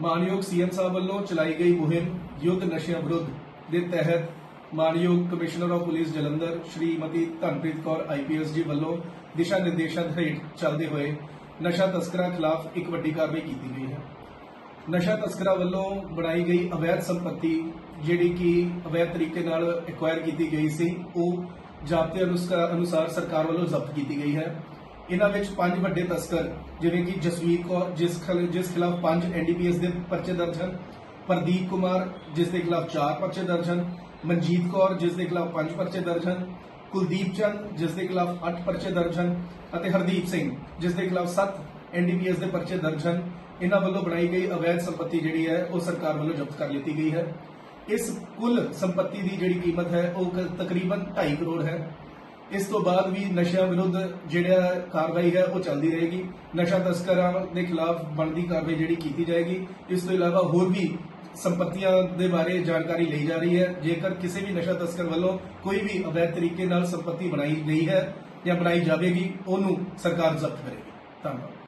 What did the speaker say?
ਮਾਨਯੋਗ ਸੀਐਮ ਸਾਹਿਬ ਵੱਲੋਂ ਚਲਾਈ ਗਈ ਮੁਹਿੰਮ ਯੁੱਧ ਨਸ਼ਿਆਂ ਵਿਰੁੱਧ ਦੇ ਤਹਿਤ ਮਾਨਯੋਗ commissioner of police Jalandhar Shrimati Dhanpreet Kaur IPS ji ਵੱਲੋਂ ਦਿਸ਼ਾ ਨਿਰਦੇਸ਼ਾਂ ਹੇਠ ਚੱਲਦੇ ਹੋਏ ਨਸ਼ਾ ਤਸਕਰਾਂ ਖਿਲਾਫ ਇੱਕ ਵੱਡੀ ਕਾਰਵਾਈ ਕੀਤੀ ਗਈ ਹੈ। ਨਸ਼ਾ ਤਸਕਰਾਂ ਵੱਲੋਂ ਬਣਾਈ ਗਈ ਅਵੈਧ ਸੰਪਤੀ ਜਿਹੜੀ ਕਿ ਅਵੈਧ ਤਰੀਕੇ ਨਾਲ ਐਕਵਾਇਰ ਕੀਤੀ ਗਈ ਸੀ, ਉਹ ਜ਼ਾਬਤੇ ਅਨੁਸਾਰ ਸਰਕਾਰ ਵੱਲੋਂ ਜ਼ਬਤ ਕੀਤੀ ਗਈ ਹੈ। ਇਹਨਾਂ ਵਿੱਚ ਪੰਜ ਵੱਡੇ ਤਸਕਰ, ਜਿਵੇਂ ਕਿ ਜਸਵੀਰ ਕੌਰ, ਜਿਸ ਖਿਲ- ਜਿਸ ਖਿਲਾਫ ਪੰਜ ਐਨਡੀਪੀਐਸ ਦੇ ਪਰਚੇ ਦਰਜ ਹਨ, ਪ੍ਰਦੀਪ ਕੁਮਾਰ, ਜਿਸ ਦੇ ਖਿਲਾਫ ਚਾਰ ਪਰਚੇ ਦਰਜ ਹਨ, ਮਨਜੀਤ ਕੌਰ, ਜਿਸ ਦੇ ਖਿਲਾਫ ਪੰਜ ਪਰਚੇ ਦਰਜ ਹਨ, ਕੁਲਦੀਪ ਚੰਦ, ਜਿਸ ਦੇ ਖਿਲਾਫ 8 ਪਰਚੇ ਦਰਜ ਹਨ, ਅਤੇ ਹਰਦੀਪ ਸਿੰਘ, ਜਿਸ ਦੇ ਖਿਲਾਫ 7 ਐਨਡੀਪੀਐਸ ਦੇ ਪਰਚੇ ਦਰਜ ਹਨ। ਇਹਨਾਂ ਵੱਲੋਂ ਬਣਾਈ ਗਈ ਅਵੈਧ ਸੰਪਤੀ ਜਿਹੜੀ ਹੈ, ਉਹ ਸਰਕਾਰ ਵੱਲੋਂ ਜ਼ਬਤ ਕਰ ਲਿੱਤੀ ਗਈ ਹੈ। ਇਸ ਕੁੱਲ ਸੰਪਤੀ ਦੀ ਜਿਹੜੀ ਕੀਮਤ ਹੈ, ਉਹ ਕ- ਤਕਰੀਬਨ 2.5 ਕਰੋੜ ਹੈ। ਇਸ ਤੋਂ ਬਾਅਦ ਵੀ ਨਸ਼ਿਆਂ ਵਿਰੁੱਧ ਜਿਹੜਾ ਕਾਰਵਾਈ ਹੈ, ਉਹ ਚੱਲਦੀ ਰਹੇਗੀ। ਨਸ਼ਾ ਤਸਕਰਾਂ ਦੇ ਖਿਲਾਫ ਬਣਦੀ ਕਾਰਵਾਈ ਜਿਹੜੀ ਕੀਤੀ ਜਾਏਗੀ, ਇਸ ਤੋਂ ਇਲਾਵਾ ਹੋਰ ਵੀ ਸੰਪਤੀਆਂ ਦੇ ਬਾਰੇ ਜਾਣਕਾਰੀ ਲਈ ਜਾ ਰਹੀ ਹੈ। ਜੇਕਰ ਕਿਸੇ ਵੀ ਨਸ਼ਾ ਤਸਕਰ ਵੱਲੋਂ ਕੋਈ ਵੀ ਅਵੈਧ ਤਰੀਕੇ ਨਾਲ ਸੰਪਤੀ ਬਣਾਈ ਗਈ ਹੈ ਜਾਂ ਬਣਾਈ ਜਾਵੇਗੀ, ਉਹਨੂੰ ਸਰਕਾਰ ਜ਼ਬਤ ਕਰੇਗੀ। ਧੰਨਵਾਦ।